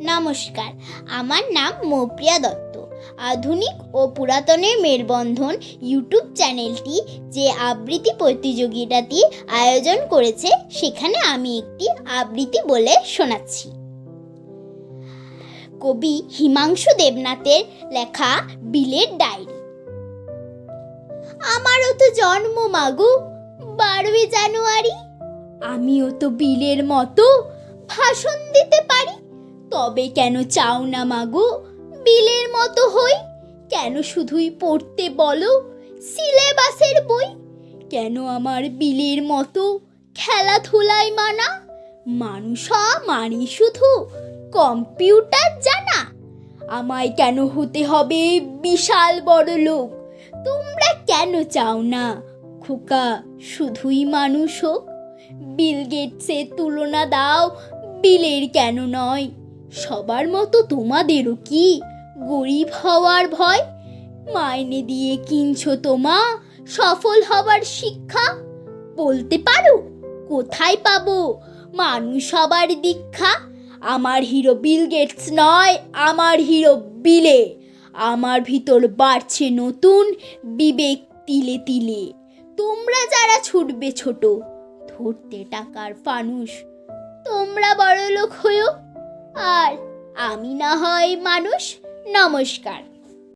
নমস্কার। আমার নাম মৌপ্রিয়া দত্ত। আধুনিক ও পুরাতনের মেলবন্ধন ইউটিউব চ্যানেলটি, যে আবৃত্তি প্রতিযোগিতাটি আয়োজন করেছে, সেখানে আমি একটি আবৃত্তি বলে শোনাচ্ছি। কবি হিমাংশু দেবনাথের লেখা বিলের ডায়েরি। আমারও তো জন্ম মাগু, বারোই জানুয়ারি। আমিও তো বিলের মতো ভাষণ তবে কেন চাও না মাগো? বিলের মতো হই। কেন শুধুই পড়তে বলো? সিলেবাসের বই। কেন আমার বিলের মতো খেলাধুলায় মানা? মানুষ মানি শুধু কম্পিউটার জানা। আমায় কেন হতে হবে বিশাল বড় লোক? তোমরা কেন চাও না? খোকা, শুধুই মানুষ হোক। বিল গেটসের তুলনা দাও, বিলের কেন নয়? সবার মতো তোমাদেরও কি গরিব হওয়ার ভয়? মাইনে দিয়ে কিনছো তোমা সফল হবার শিক্ষা? বলতে পারো, কোথায় পাবো? মানুষ হবার দীক্ষা? আমার হিরো বিল গেটস নয়, আমার হিরো বিলে। আমার ভিতর বাড়ছে নতুন বিবেক তিলে তিলে। তোমরা যারা ছুটবে ছোট, ধরতে টাকার ফানুষ। তোমরা বড় লোক হয়েও আর আমি না হয় মানুষ নমস্কার।